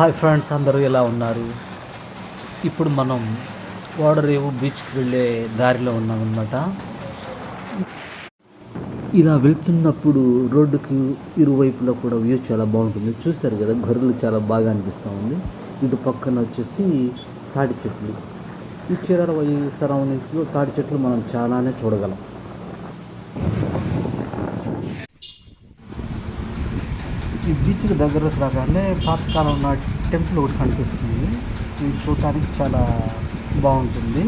Hi friends అందరూ ఎలా ఉన్నారు? ఇప్పుడు మనం ఓడరేవు బీచ్కి వెళ్ళే దారిలో ఉన్నామన్నమాట. ఇలా వెళ్తున్నప్పుడు రోడ్డుకి ఇరువైపులా కూడా వ్యూ చాలా బాగుంటుంది. చూశారు కదా గొర్రెలు చాలా బాగా అనిపిస్తూ ఉంది. ఇటు పక్కన వచ్చేసి తాటి చెట్లు. ఈ చీరాల వై సరౌండింగ్స్లో తాటి చెట్లు మనం చాలానే చూడగలం. ఈ బీచ్కి దగ్గర రాగానే పాతకాలం నాటి టెంపుల్ ఒకటి కనిపిస్తుంది. ఇది చూడటానికి చాలా బాగుంటుంది.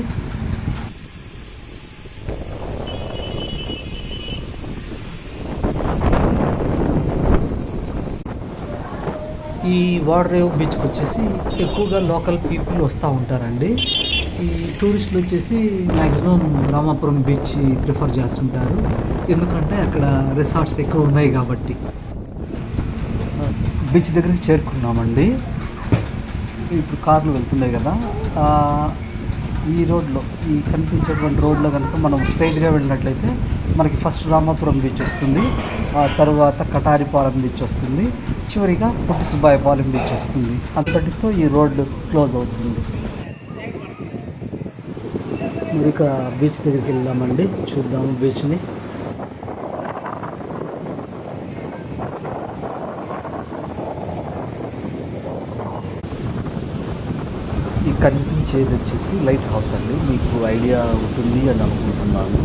ఈ వాడరేవ్ బీచ్కి వచ్చేసి ఎక్కువగా లోకల్ పీపుల్ వస్తూ ఉంటారండి. ఈ టూరిస్టులు వచ్చేసి మ్యాక్సిమం రామాపురం బీచ్ ప్రిఫర్ చేస్తుంటారు. ఎందుకంటే అక్కడ రిసార్ట్స్ ఎక్కువ ఉన్నాయి కాబట్టి. బీచ్ దగ్గరికి చేరుకున్నామండి. ఇప్పుడు కార్లు వెళ్తున్నాయి కదా ఈ రోడ్లో ఈ కనిపించేటువంటి రోడ్లో కనుక మనం స్ట్రైట్గా వెళ్ళినట్లయితే మనకి ఫస్ట్ రామాపురం బీచ్ వస్తుంది ఆ తర్వాత కటారిపాలెం బీచ్ వస్తుంది చివరిగా పుట్టి సుబ్బాయపాలెం బీచ్ వస్తుంది. అంతటితో ఈ రోడ్డు క్లోజ్ అవుతుంది. మరి ఇక బీచ్ దగ్గరికి వెళ్దామండి చూద్దాము బీచ్ని ఈ కనిపించేది వచ్చేసి లైట్ హౌస్ అండి. మీకు ఐడియా ఉంటుంది అని అనుకుంటున్నాను.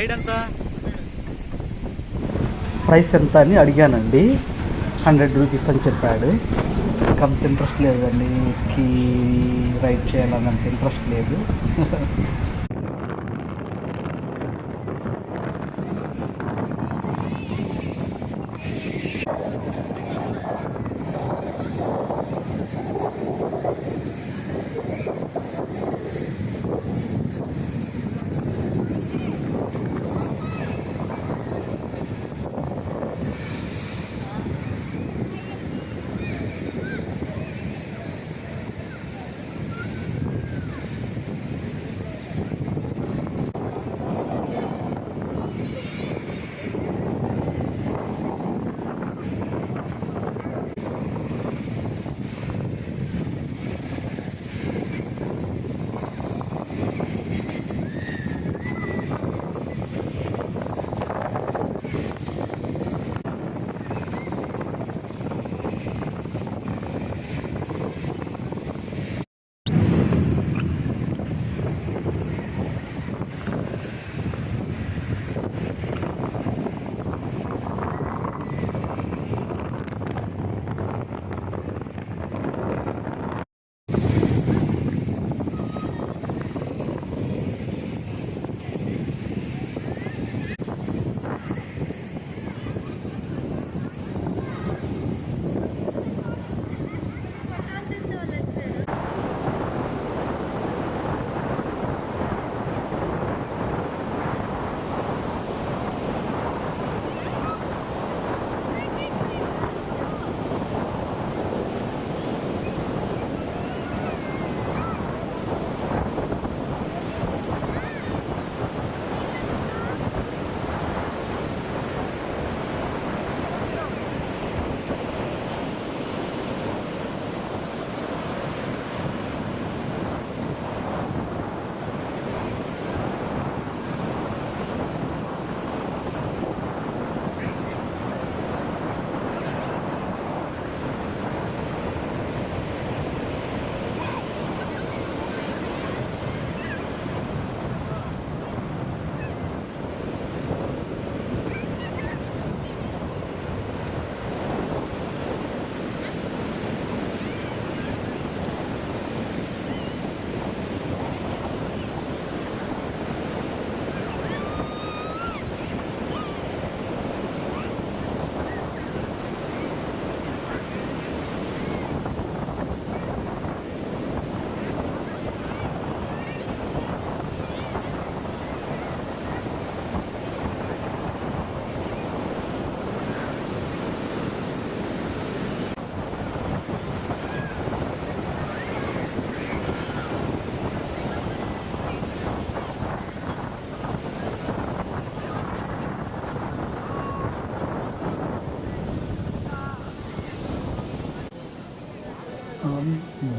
రైడ్ ఎంత? ప్రైస్ ఎంత అని అడిగానండి. హండ్రెడ్ రూపీస్ అని చెప్పాడు. అంత ఇంట్రెస్ట్ లేదండి. ఎక్కి రైడ్ చేయాలని అంత ఇంట్రెస్ట్ లేదు.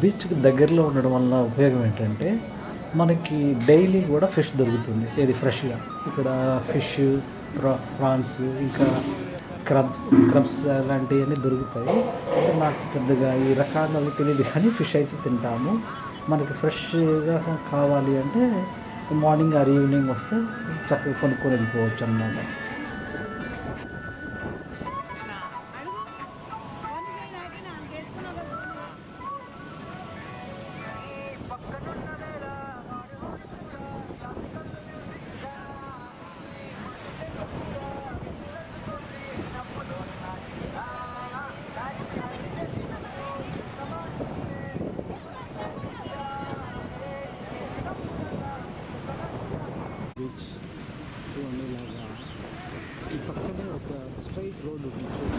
బీచ్కి దగ్గరలో ఉండడం వల్ల ఉపయోగం ఏంటంటే మనకి డైలీ కూడా ఫిష్ దొరుకుతుంది ఇది ఫ్రెష్గా. ఇక్కడ ఫిష్ ప్రా ప్రాన్స్ ఇంకా క్రబ్ క్రబ్స్ అలాంటివన్నీ దొరుకుతాయి. అంటే నాకు పెద్దగా ఈ రకాలు అవి తెలియదు కానీ ఫిష్ అయితే తింటాము. మనకి ఫ్రెష్గా కావాలి అంటే మార్నింగ్ ఆర్ ఈవినింగ్ వస్తే చక్కగా కొనుక్కొని వెళ్ళిపోవచ్చు అన్నమాట.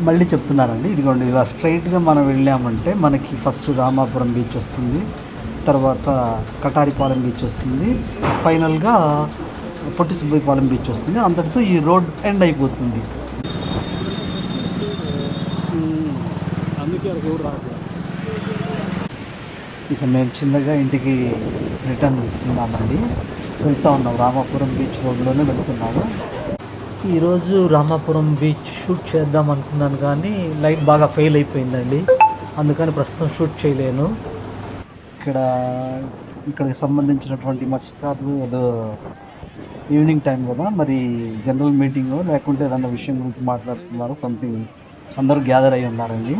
మళ్ళీ చెప్తున్నారండి ఇదిగోండి ఇలా స్ట్రైట్గా మనం వెళ్ళామంటే మనకి ఫస్ట్ రామాపురం బీచ్ వస్తుంది తర్వాత కటారిపాలెం బీచ్ వస్తుంది ఫైనల్గా పొట్టి సుబ్బయ్యపాలెం బీచ్ వస్తుంది అంతటితో ఈ రోడ్ ఎండ్ అయిపోతుంది. ఇక మేము చిన్నగా ఇంటికి రిటర్న్ తీసుకున్నామండి. వెళ్తా ఉన్నాం రామాపురం బీచ్ రోడ్లోనే వెళ్తున్నాము. ఈరోజు రామాపురం బీచ్ షూట్ చేద్దాం అనుకున్నాను కానీ లైట్ బాగా ఫెయిల్ అయిపోయిందండి. అందుకని ప్రస్తుతం షూట్ చేయలేను. ఇక్కడ ఇక్కడికి సంబంధించినటువంటి మత్స్యకారులు ఏదో ఈవినింగ్ టైం కదా మరి జనరల్ మీటింగ్ లేకుంటే ఏదన్నా విషయం గురించి మాట్లాడుతున్నారు సంథింగ్ అందరూ గ్యాదర్ అయి ఉన్నారండి.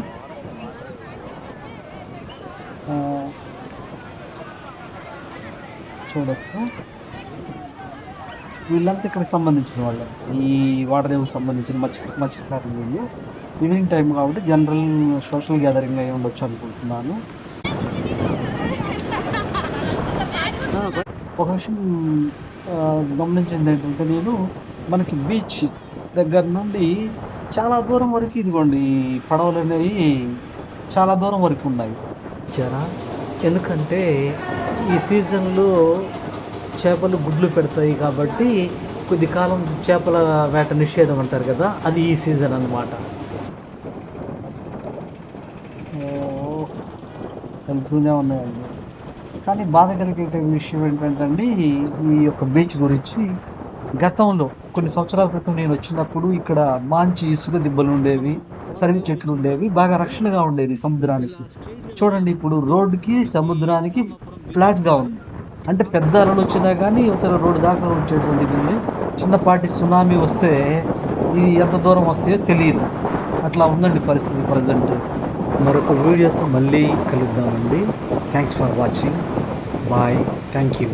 చూడచ్చు చూడొచ్చు. వీళ్ళంతా ఇక్కడికి సంబంధించిన వాళ్ళు. ఈ వాటర్ సంబంధించిన మత్స్య మత్స్యకారులు వీళ్ళు. ఈవినింగ్ టైం కాబట్టి జనరల్ సోషల్ గ్యాదరింగ్ అయి ఉండొచ్చు అనుకుంటున్నాను. ఒక విషయం గమనించింది ఏంటంటే నేను మనకి బీచ్ దగ్గర నుండి చాలా దూరం వరకు ఇదిగోండి పడవలు అనేవి చాలా దూరం వరకు ఉన్నాయి. ఇచ్చారా ఎందుకంటే ఈ సీజన్లో చేపలు గుడ్లు పెడతాయి కాబట్టి కొద్ది కాలం చేపల వేట నిషేధం అంటారు కదా అది ఈ సీజన్ అన్నమాట. వెళ్తూనే ఉన్నాయండి. కానీ బాధ కలిగే విషయం ఏంటంటే అండి ఈ యొక్క బీచ్ గురించి గతంలో కొన్ని సంవత్సరాల క్రితం నేను వచ్చినప్పుడు ఇక్కడ మంచి ఇసుక దిబ్బలు ఉండేవి సరివి చెట్లు ఉండేవి బాగా రక్షణగా ఉండేది సముద్రానికి. చూడండి ఇప్పుడు రోడ్డుకి సముద్రానికి ఫ్లాట్గా ఉంది. అంటే పెద్ద అలలు వచ్చినా కానీ ఇతర రోడ్డు దాకా వచ్చేటువంటి దీన్ని చిన్నపాటి సునామీ వస్తే ఇది ఎంత దూరం వస్తాయో తెలియదు. అట్లా ఉందండి పరిస్థితి ప్రజెంట్. మరొక వీడియోతో మళ్ళీ కలుద్దామండి. Thanks for watching bye thank you